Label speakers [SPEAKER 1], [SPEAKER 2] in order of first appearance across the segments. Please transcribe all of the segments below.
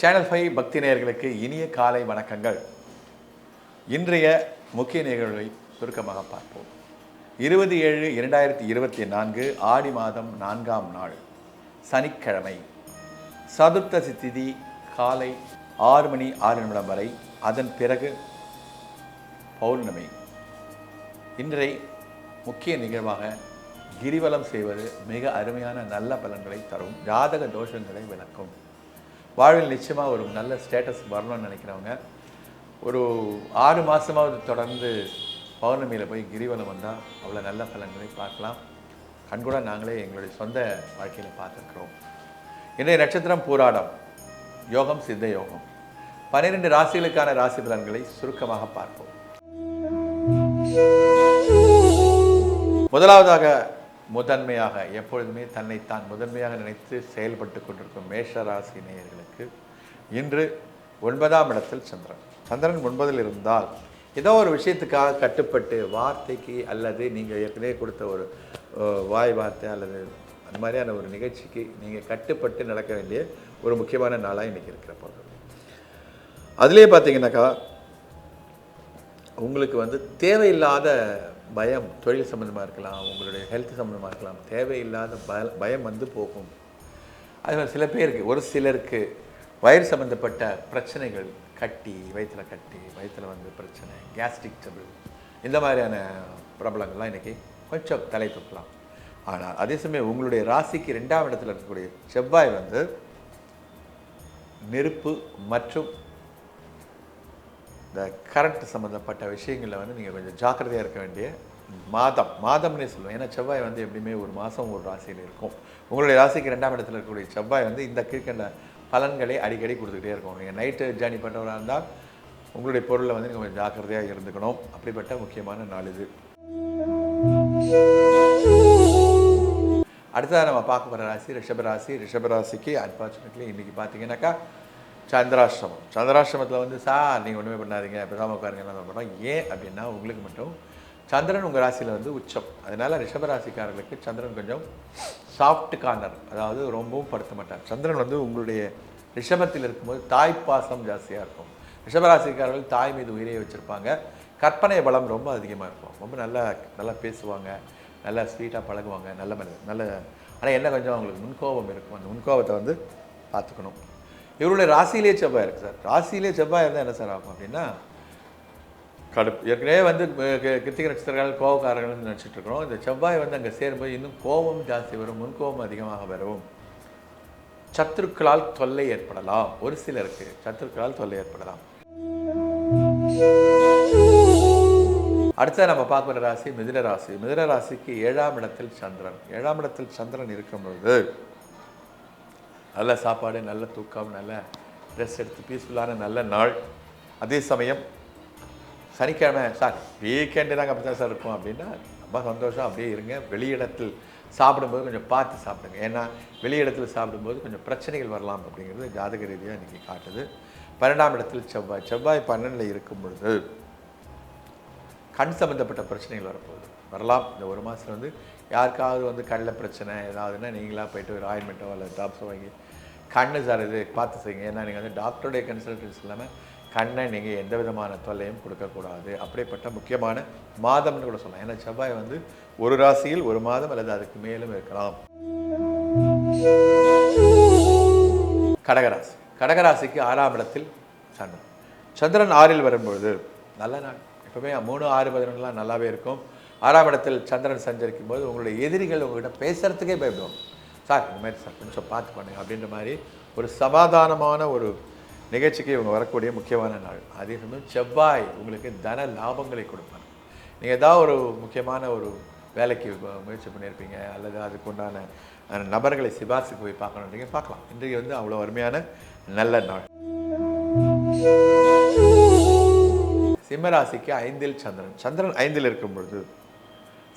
[SPEAKER 1] Channel five பக்தி நேயர்களுக்கு இனிய காலை வணக்கங்கள். இன்றைய முக்கிய நிகழ்வை சுருக்கமாக பார்ப்போம். இருபது ஏழு இரண்டாயிரத்தி இருபத்தி நான்கு ஆடி மாதம் நான்காம் நாள் சனிக்கிழமை. சதுர்த்தசி திதி காலை ஆறு மணி ஆறு நிமிடம் வரை அதன் பிறகு பௌர்ணமி. இன்றை முக்கிய நிகழ்வாக கிரிவலம் செய்வது மிக அருமையான நல்ல பலன்களை தரும் ஜாதக தோஷங்களை விளக்கும். வாழ்வில் நிச்சயமாக ஒரு நல்ல ஸ்டேட்டஸ் வரணும்னு நினைக்கிறவங்க ஒரு ஆறு மாதமாவது தொடர்ந்து பௌர்ணமியில் போய் கிரிவலம் வந்தால் அவ்வளோ நல்ல பலன்களை பார்க்கலாம். கண்கூட நாங்களே எங்களுடைய சொந்த வாழ்க்கையில் பார்த்துருக்குறோம். இன்றைய நட்சத்திரம் போராடம் யோகம் சித்த யோகம். பன்னிரெண்டு ராசிகளுக்கான ராசி பலன்களை சுருக்கமாக பார்ப்போம். முதலாவதாக முதன்மையாக எப்பொழுதுமே தன்னைத்தான் முதன்மையாக நினைத்து செயல்பட்டு கொண்டிருக்கும் மேஷ ராசி நேயர்களுக்கு இன்று ஒன்பதாம் இடத்தில் சந்திரன். சந்திரன் ஒன்பதில் இருந்தால் ஏதோ ஒரு விஷயத்துக்காக கட்டுப்பட்டு வார்த்தைக்கு அல்லது நீங்கள் ஏற்கனவே கொடுத்த ஒரு வாய் வார்த்தை அல்லது அந்த மாதிரியான ஒரு நிகழ்ச்சிக்கு நீங்கள் கட்டுப்பட்டு நடக்க வேண்டிய ஒரு முக்கியமான நாளாக இன்றைக்கி இருக்கிற போது. அதுலேயே பார்த்தீங்கன்னாக்கா உங்களுக்கு வந்து தேவையில்லாத பயம் தொழில் சம்மந்தமாக இருக்கலாம் உங்களுடைய ஹெல்த் சம்மந்தமாக இருக்கலாம். தேவையில்லாத பய பயம் வந்து போகும். அதனால் மாதிரி சில பேருக்கு ஒரு சிலருக்கு வயிறு சம்மந்தப்பட்ட பிரச்சனைகள் கட்டி வயிற்றில் கட்டி வயிற்றுல வந்து பிரச்சனை கேஸ்ட்ரிக் ட்ரபிள் இந்த மாதிரியான பிரபலங்கள்லாம் இன்றைக்கி கொஞ்சம் தலை தூக்கலாம் ஆனால் அதே சமயம் உங்களுடைய ராசிக்கு ரெண்டாம் இடத்துல இருக்கக்கூடிய செவ்வாய் வந்து நெருப்பு மற்றும் இந்த கரண்ட் சம்மந்தப்பட்ட விஷயங்களில் வந்து நீங்கள் கொஞ்சம் ஜாக்கிரதையாக இருக்க வேண்டிய மாதம் மாதம்னே சொல்லுவேன். ஏன்னா செவ்வாய் வந்து எப்படியுமே ஒரு மாதம் ஒரு ராசியில் இருக்கும். உங்களுடைய ராசிக்கு ரெண்டாம் இடத்துல இருக்கக்கூடிய செவ்வாய் வந்து இந்த கீழ்கண்ட பலன்களை அடிக்கடி கொடுத்துக்கிட்டே இருக்கும். நீங்கள் நைட்டு ஜேர்னி பண்ணுறவராக இருந்தால் உங்களுடைய பொருளை வந்து நீங்கள் கொஞ்சம் ஜாக்கிரதையாக இருந்துக்கணும். அப்படிப்பட்ட முக்கியமான நாள் இது. அடுத்ததாக நம்ம பார்க்க போகிற ராசி ரிஷபராசி ரிஷபராசிக்கு அன்ஃபார்ச்சுனேட்லி இன்றைக்கி பார்த்தீங்கன்னாக்கா சந்திராஷ்டிரமம். சந்திராஷ்டிரமத்தில் வந்து சார் நீங்கள் ஒன்றுமே பண்ணாதீங்க பேசாமல் உட்காருங்க என்ன பண்ணுறோம் ஏன் அப்படின்னா உங்களுக்கு மட்டும் சந்திரன் உங்கள் ராசியில் வந்து உச்சம். அதனால் ரிஷபராசிக்காரர்களுக்கு சந்திரன் கொஞ்சம் சாஃப்ட் கார்னர் அதாவது ரொம்பவும் படுத்த மாட்டார். சந்திரன் வந்து உங்களுடைய ரிஷபத்தில் இருக்கும்போது தாய்ப்பாசம் ஜாஸ்தியாக இருக்கும். ரிஷபராசிக்காரர்கள் தாய் மீது உயிரையை வச்சுருப்பாங்க. கற்பனை பலம் ரொம்ப அதிகமாக இருக்கும். ரொம்ப நல்லா நல்லா பேசுவாங்க நல்லா ஸ்வீட்டாக பழகுவாங்க நல்ல மனிதர் நல்ல ஆனால் என்ன கொஞ்சம் அவங்களுக்கு முன்கோபம் இருக்கும். அந்த முன்கோபத்தை வந்து பார்த்துக்கணும். இவருடைய ராசியிலே செவ்வாய் இருக்குது சார். ராசியிலே செவ்வாய் இருந்தால் என்ன சார் ஆகும் அப்படின்னா கடுப்பு ஏற்கனவே வந்து கிருத்திக நட்சத்திரங்கள் கோபக்காரர்கள் நினச்சிட்டு இருக்கிறோம். இந்த செவ்வாய் வந்து அங்கே சேரும்போது இன்னும் கோபம் ஜாஸ்தி வரும் முன்கோபம் அதிகமாக வரும். சத்துருக்களால் தொல்லை ஏற்படலாம். ஒரு சிலருக்கு சத்துருக்களால் தொல்லை ஏற்படலாம். அடுத்த நம்ம பார்க்குற ராசி மிதுன ராசி. மிதுன ராசிக்கு ஏழாம் இடத்தில் சந்திரன். ஏழாம் இடத்தில் சந்திரன் இருக்கும் பொழுது நல்ல சாப்பாடு நல்ல தூக்கம் நல்ல ரெஸ்ட் எடுத்து பீஸ்ஃபுல்லான நல்ல நாள். அதே சமயம் சனிக்கிழமை சார் வீக்கெண்டு தான் அப்படி தான் சார் இருக்கும். அப்படின்னா ரொம்ப சந்தோஷம். அப்படியே இருங்க. வெளியிடத்தில் சாப்பிடும்போது கொஞ்சம் பார்த்து சாப்பிடுங்க. ஏன்னா வெளியிடத்தில் சாப்பிடும்போது கொஞ்சம் பிரச்சனைகள் வரலாம் அப்படிங்கிறது ஜாதக ரீதியாக இன்றைக்கி காட்டுது. பன்னெண்டாம் இடத்தில் செவ்வாய். செவ்வாய் பன்னெண்டில் இருக்கும் பொழுது கண் சம்மந்தப்பட்ட பிரச்சனைகள் வரப்போகுது. வரலாம். இந்த ஒரு மாதத்துல வந்து யாருக்காவது வந்து கண்ணில் பிரச்சனை ஏதாவதுன்னா நீங்களாக போயிட்டு ஒரு ஆயின்மெண்ட்டோ அல்லது டாப்ஸோ வாங்கி கண்ணு சார் இது பார்த்து செய்யுங்க. ஏன்னா நீங்கள் வந்து டாக்டருடைய கன்சல்டன்ஸ் இல்லாமல் கண்ணை நீங்கள் எந்த விதமான தொல்லையும் கொடுக்கக்கூடாது. அப்படிப்பட்ட முக்கியமான மாதம்னு கூட சொல்லலாம். ஏன்னா செவ்வாய் வந்து ஒரு ராசியில் ஒரு மாதம் அல்லது அதுக்கு மேலும் இருக்கலாம். கடகராசி. கடகராசிக்கு ஆறாம் இடத்தில் சந்திரன் சந்திரன் ஆறில் வரும்பொழுது நல்ல நாள். எப்பவுமே மூணு ஆறு பதினொன்றுலாம் நல்லாவே இருக்கும். ஆறாம் இடத்தில் சந்திரன் சஞ்சரிக்கும் போது உங்களுடைய எதிரிகள் உங்கள்கிட்ட பேசுகிறதுக்கே பயப்படுவாங்க. சார் இந்த மாதிரி சார் கொஞ்சம் பார்த்து பண்ணுங்க அப்படின்ற மாதிரி ஒரு சமாதானமான ஒரு நிகழ்ச்சிக்கு இவங்க வரக்கூடிய முக்கியமான நாள். அதே சமயம் செவ்வாய் உங்களுக்கு தன லாபங்களை கொடுப்பாங்க நீங்கள் ஏதாவது ஒரு முக்கியமான ஒரு வேலைக்கு முயற்சி பண்ணியிருப்பீங்க அல்லது அதுக்கு உண்டான நபர்களை சிபாரிசுக்கு போய் பார்க்கணும் நீங்கள் பார்க்கலாம். இன்றைக்கு வந்து அவ்வளோ அருமையான நல்ல நாள். சிம்மராசிக்கு ஐந்தில் சந்திரன். சந்திரன் ஐந்தில் இருக்கும் பொழுது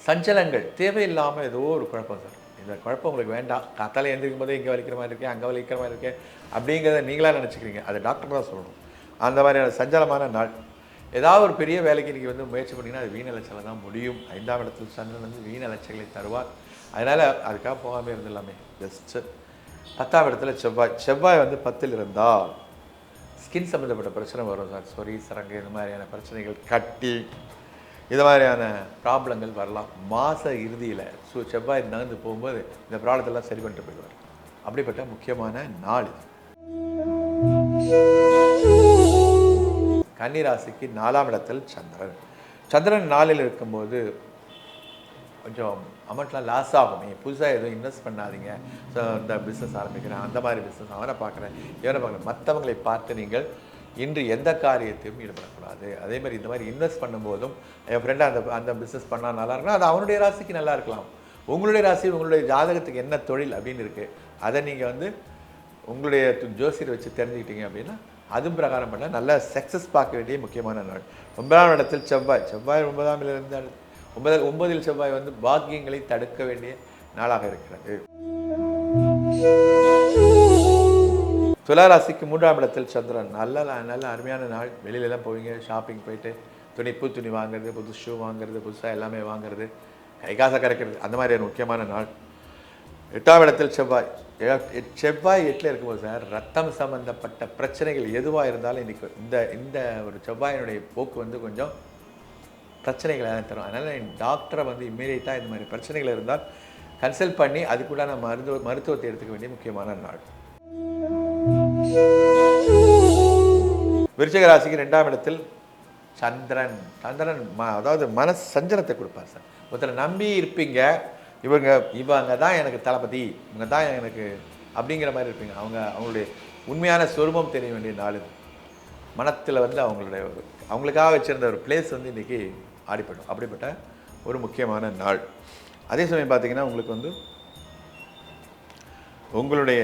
[SPEAKER 1] சஞ்சலங்கள் தேவையில்லாமல் ஏதோ ஒரு குழப்பம் சார். இந்த குழப்பம் உங்களுக்கு வேண்டாம். காத்தால எழுந்திருக்கும் போதே இங்கே வலிக்கிற மாதிரி இருக்கேன் அங்கே வலிக்கிற மாதிரி இருக்கேன் அப்படிங்கிறத நீங்களாக நினச்சிக்கிறீங்க. அது டாக்டர் தான் சொல்லணும். அந்த மாதிரியான சஞ்சலமான நாள். ஏதாவது ஒரு பெரிய வேலைக்கு நீங்கள் வந்து முயற்சி பண்ணிங்கன்னா அது வீண் தான் முடியும். ஐந்தாம் இடத்தில் சந்திரன் வந்து வீணலைச்சலை தருவார். அதனால் அதுக்காக போகாமல் இருந்துடலாமே. பெஸ்ட்டு பத்தாம் இடத்துல செவ்வாய். செவ்வாய் வந்து பத்தில் இருந்தால் ஸ்கின் சம்மந்தப்பட்ட பிரச்சனை வரும் சார். சொரி சரங்கு இந்த மாதிரியான பிரச்சனைகள் கட்டி இது மாதிரியான ப்ராப்ளங்கள் வரலாம். மாத இறுதியில் ஸோ செவ்வாய் நகர்ந்து போகும்போது இந்த ப்ராப்ளத்தெல்லாம் சரி பண்ணிட்டு போயிடுவார். அப்படிப்பட்ட முக்கியமான நாள் இது. கன்னிராசிக்கு நாலாம் இடத்தில் சந்திரன். சந்திரன் நாளில் இருக்கும்போது கொஞ்சம் அமௌண்ட்லாம் லாஸ் ஆகும். நீங்கள் புதுசாக எதுவும் இன்வெஸ்ட் பண்ணாதீங்க. ஸோ இந்த பிஸ்னஸ் ஆரம்பிக்கிறேன். அந்த மாதிரி பிஸ்னஸ் அவனை பார்க்குறேன். இவனை பார்க்குறேன். மற்றவங்களை பார்த்து நீங்கள் இன்று எந்த காரியத்தையும் ஈடுபடக்கூடாது. அதே மாதிரி இந்த மாதிரி இன்வெஸ்ட் பண்ணும்போதும் என் ஃப்ரெண்டு அந்த அந்த பிஸ்னஸ் பண்ணால் நல்லா இருக்கலாம் அது அவனுடைய ராசிக்கு நல்லா இருக்கலாம். உங்களுடைய ராசி உங்களுடைய ஜாதகத்துக்கு என்ன தொழில் அப்படின்னு இருக்குது அதை நீங்கள் வந்து உங்களுடைய து- ஜோசியரை வச்சு தெரிஞ்சுக்கிட்டீங்க அப்படின்னா அதுவும் பிரகாரம் பண்ண நல்ல சக்ஸஸ் பார்க்க வேண்டிய முக்கியமான நாள். ஒன்பதாம் இடத்தில் செவ்வாய். செவ்வாய் ஒன்பதாம் இருந்தால் ஒன்பது ஒன்பதில் செவ்வாய் வந்து பாக்கியங்களை தடுக்க வேண்டிய நாளாக இருக்கிறது. துளாராசிக்கு மூன்றாம் இடத்தில் சந்திரன். நல்ல நல்ல அருமையான நாள். வெளியிலலாம் போவீங்க ஷாப்பிங் போயிட்டு துணி புது துணி வாங்குறது புது ஷூ வாங்குறது புதுசாக எல்லாமே வாங்குறது. கை காசை கறக்கிறது அந்த மாதிரி ஒரு முக்கியமான நாள். எட்டாம் இடத்தில் செவ்வாய். செவ்வாய் எட்டில் இருக்கும்போது சார் ரத்தம் சம்பந்தப்பட்ட பிரச்சனைகள் எதுவாக இருந்தாலும் இன்றைக்கி இந்த இந்த ஒரு செவ்வாயினுடைய போக்கு வந்து கொஞ்சம் பிரச்சனைகளை தரும். அதனால் என் டாக்டரை வந்து இம்மீடியட்டாக இந்த மாதிரி பிரச்சனைகள் இருந்தால் கன்சல்ட் பண்ணி அதுக்குண்டான மருத்துவ மருத்துவத்தை எடுத்துக்க வேண்டிய முக்கியமான நாள். விருச்சிக ராசிக்கு ரெண்டாம் இடத்தில் சந்திரன். சந்திரன் ம அதாவது மன சஞ்சலத்தை கொடுப்பார் சார். ஒருத்தரை நம்பி இருப்பீங்க. இவங்க இவங்க தான் எனக்கு தளபதி இவங்க தான் எனக்கு அப்படிங்கிற மாதிரி இருப்பீங்க. அவங்க அவங்களுடைய உண்மையான சொரூபம் தெரிய வேண்டிய நாள் இது. மனத்தில் வந்து அவங்களுடைய ஒரு அவங்களுக்காக வச்சுருந்த ஒரு பிளேஸ் வந்து இன்றைக்கி ஆடிப்படும். அப்படிப்பட்ட ஒரு முக்கியமான நாள். அதே சமயம் பார்த்தீங்கன்னா உங்களுக்கு வந்து உங்களுடைய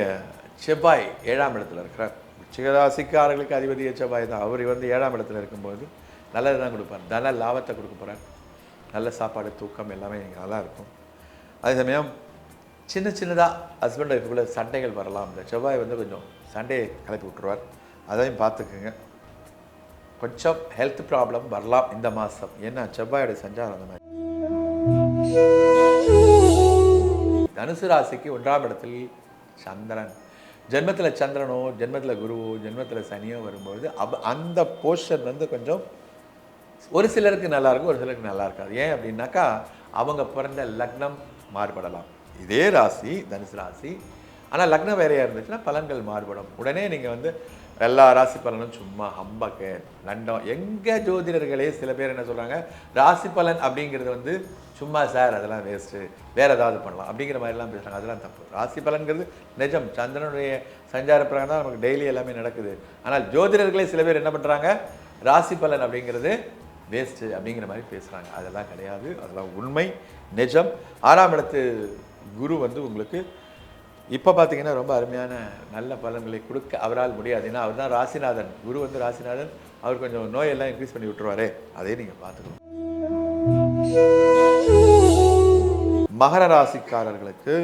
[SPEAKER 1] செவ்வாய் ஏழாம் இடத்துல இருக்கிறார். சிகராசிக்காரர்களுக்கு அதிபதிய செவ்வாய் தான். அவர் வந்து ஏழாம் இடத்துல இருக்கும்போது நல்லது தான் கொடுப்பார். தன லாபத்தை கொடுக்க போகிறார் நல்ல சாப்பாடு தூக்கம் எல்லாமே இங்கே நல்லா இருக்கும். அதே சமயம் சின்ன சின்னதாக ஹஸ்பண்ட் ஒய்ஃபுக்குள்ளே சண்டைகள் வரலாம். இந்த செவ்வாய் வந்து கொஞ்சம் சண்டையை கிளப்பி விட்டுருவார். அதையும் பார்த்துக்குங்க. கொஞ்சம் ஹெல்த் ப்ராப்ளம் வரலாம் இந்த மாதம் ஏன்னா செவ்வாயோட சஞ்சாரம் அந்த மாதிரி. தனுசு ராசிக்கு ஒன்றாம் இடத்தில் சந்திரன். ஜென்மத்தில் சந்திரனோ ஜென்மத்தில் குருவோ ஜென்மத்தில் சனியோ வரும்பொழுது அப் அந்த போர்ஷன் வந்து கொஞ்சம் ஒரு சிலருக்கு நல்லாயிருக்கும் ஒரு சிலருக்கு நல்லா இருக்காது. ஏன் அப்படின்னாக்கா அவங்க பிறந்த லக்னம் மாறுபடலாம். இதே ராசி தனுசு ராசி. ஆனால் லக்னம் வேறையாக இருந்துச்சுன்னா பலன்கள் மாறுபடும். உடனே நீங்கள் வந்து எல்லா ராசி பலனும் சும்மா ஹம்பக்கு. லண்டம் எங்கள் ஜோதிடர்களே சில பேர் என்ன சொல்கிறாங்க ராசி பலன் அப்படிங்கிறது வந்து சும்மா சார் அதெல்லாம் வேஸ்ட்டு வேறு ஏதாவது பண்ணலாம். அப்படிங்கிற மாதிரிலாம் பேசுகிறாங்க அதெல்லாம் தப்பு. ராசி பலன்கிறது நிஜம். சந்திரனுடைய சஞ்சார பிரகாரம் தான் நமக்கு டெய்லி எல்லாமே நடக்குது. ஆனால் ஜோதிடர்களே சில பேர் என்ன பண்ணுறாங்க ராசி பலன் அப்படிங்கிறது வேஸ்ட்டு அப்படிங்கிற மாதிரி பேசுகிறாங்க அதெல்லாம் கிடையாது. அதெல்லாம் உண்மை நிஜம். ஆறாம் இடத்து குரு வந்து உங்களுக்கு இப்போ பார்த்தீங்கன்னா ரொம்ப அருமையான நல்ல பலன்களை கொடுக்க அவரால் முடியாது. ஏன்னா அவர் தான் ராசிநாதன். குரு வந்து ராசிநாதன். அவர் கொஞ்சம் நோயெல்லாம் இன்க்ரீஸ் பண்ணி விட்டுருவாரு. அதையும் நீங்கள் பார்த்துக்கணும். மகர ராசிக்காரர்களுக்கு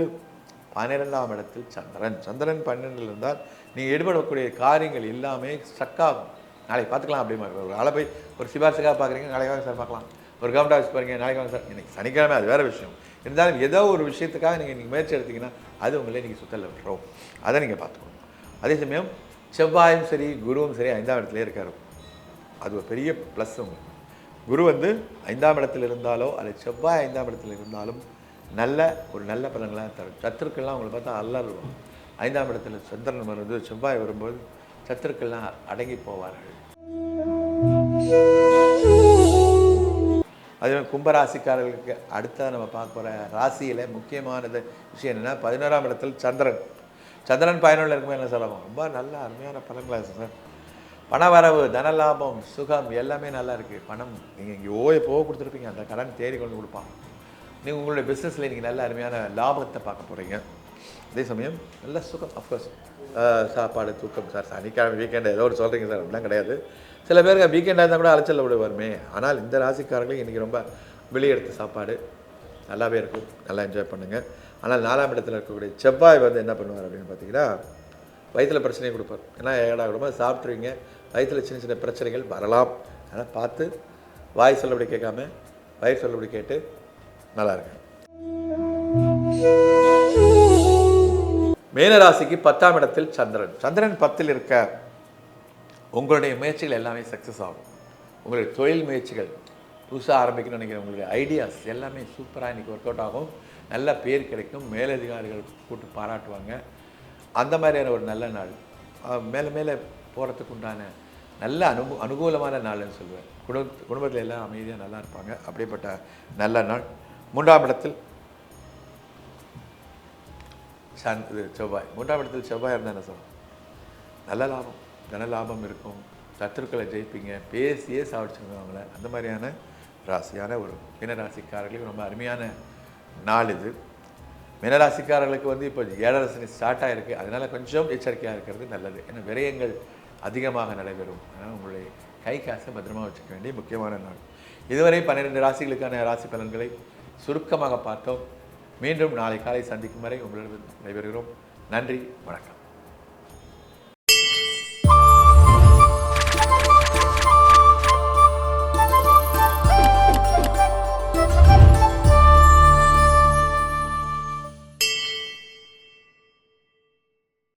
[SPEAKER 1] பன்னிரெண்டாம் இடத்தில் சந்திரன். சந்திரன் பன்னெண்டில் இருந்தால் நீங்கள் ஈடுபடக்கூடிய காரியங்கள் எல்லாமே ஸ்ட்ரக் ஆகும். நாளைக்கு பார்த்துக்கலாம் அப்படி ஒரு ஆளை போய் ஒரு சிபாரிசுக்காக பார்க்குறீங்க நாளைக்கு வாங்க சார் பார்க்கலாம். ஒரு கவர்மெண்ட் ஆஃபீஸ் பாருங்க நாளைக்கு வாங்க சார். இன்னைக்கு சனிக்கிழமை அது வேறு விஷயம். இருந்தாலும் ஏதோ ஒரு விஷயத்துக்காக நீங்கள் நீங்கள் முயற்சி எடுத்தீங்கன்னா அது உங்களே நீங்கள் சுத்தல விட்டுரும். அதை நீங்கள் பார்த்துக்கணும் அதே சமயம் செவ்வாயும் சரி குருவும் சரி ஐந்தாம் இடத்துலேயே இருக்கார். அது ஒரு பெரிய ப்ளஸ் உங்களுக்கு. குரு வந்து ஐந்தாம் இடத்தில் இருந்தாலோ அல்லது செவ்வாய் ஐந்தாம் இடத்தில் இருந்தாலும் நல்ல ஒரு நல்ல பலன்களாக தரும் சத்துருக்கள்லாம் உங்களை பார்த்தா அல்லருவோம் ஐந்தாம் இடத்துல சந்திரன் வரும்போது செவ்வாய் வரும்போது சத்துருக்கள்லாம் அடங்கி போவார்கள். அதே மாதிரி கும்பராசிக்காரர்களுக்கு அடுத்த நம்ம பார்க்க போகிற ராசியில் முக்கியமானது விஷயம் என்னென்னா பதினோராம் இடத்தில் சந்திரன். சந்திரன் பயனுள்ள இருக்குமே என்ன சொல்லலாம் ரொம்ப நல்ல அருமையான பலன்களாக இருக்கு சார் பண வரவு தன லாபம் சுகம் எல்லாமே நல்லா இருக்குது பணம் நீங்கள் இங்கே ஓய போக கொடுத்துருப்பீங்க. அந்த கடன் தேடி கொண்டு கொடுப்பான். நீங்கள் உங்களுடைய பிஸ்னஸில் நீங்கள் நல்ல அருமையான லாபத்தை பார்க்க போகிறீங்க அதே சமயம் நல்ல சுகம் அஃப்கோர்ஸ் சாப்பாடு தூக்கம் சார் சனிக்கிழமை வீக்கெண்டு ஏதோ ஒரு சொல்கிறீங்க சார் அப்படிலாம் கிடையாது. சில பேருக்கு வீக்கெண்டாக இருந்தால் கூட அலைச்சல் விடுவாருமே. ஆனால் இந்த ராசிக்காரர்களுக்கு இன்றைக்கி ரொம்ப வெளியெடுத்த சாப்பாடு. நல்லாவே இருக்கும். நல்லா என்ஜாய் பண்ணுங்கள் ஆனால் நாலாம் இடத்துல இருக்கக்கூடிய செவ்வாய் வந்து என்ன பண்ணுவார் அப்படின்னு பார்த்தீங்கன்னா வயிற்றில் பிரச்சனையை கொடுப்பார். ஏன்னா ஏடா குடும்ப சாப்பிட்ருவீங்க வயிற்றில் சின்ன சின்ன பிரச்சனைகள் வரலாம். அதனால் பார்த்து வாய் சொல்லபடி கேட்காம வயிறு சொல்லபடி கேட்டு நல்லா இருக்கேன் மேனராசிக்கு பத்தாம் இடத்தில் சந்திரன். சந்திரன் பத்தில் இருக்க உங்களுடைய முயற்சிகள் எல்லாமே சக்ஸஸ் ஆகும். உங்களுடைய தொழில் முயற்சிகள் புதுசாக ஆரம்பிக்கணும்னு நினைக்கிற உங்களுடைய ஐடியாஸ் எல்லாமே சூப்பராக இன்றைக்கி ஒர்க் அவுட் ஆகும். நல்ல பேர் கிடைக்கும். மேலதிகாரிகள் கூட்டு பாராட்டுவாங்க. அந்த மாதிரியான ஒரு நல்ல நாள். மேலே மேலே போகிறதுக்கு உண்டான நல்ல அனுகு அனுகூலமான நாள்னு சொல்லுவேன். குடும்ப குடும்பத்தில் எல்லாம் அமைதியாக நல்லா இருப்பாங்க. அப்படிப்பட்ட நல்ல நாள். மூன்றாம் இடத்தில் சன் இது செவ்வாய். மூன்றாம் இடத்தில் செவ்வாய் இருந்தால் என்ன சொல்லணும் நல்ல லாபம். தன லாபம் இருக்கும். சத்துருக்களை ஜெயிப்பீங்க. பேசியே சாப்பிடுச்சுங்க அவங்கள. அந்த மாதிரியான ராசியான ஒரு மீனராசிக்காரர்களுக்கு ரொம்ப அருமையான நாள் இது. மீனராசிக்காரர்களுக்கு வந்து இப்போ ஏழரை சனி ஸ்டார்ட் ஆகிருக்கு அதனால் கொஞ்சம் எச்சரிக்கையாக இருக்கிறது நல்லது. ஏன்னா விரயங்கள் அதிகமாக நடைபெறும். அதனால் உங்களுடைய கை காசை பத்திரமாக வச்சுக்க வேண்டிய முக்கியமான நாள். இதுவரை பன்னிரெண்டு ராசிகளுக்கான ராசி பலன்களை சுருக்கமாக பார்த்தோம். மீண்டும் நாளை காலை சந்திக்கும் வரை உங்களிடம் நடைபெறுகிறோம் நன்றி வணக்கம்.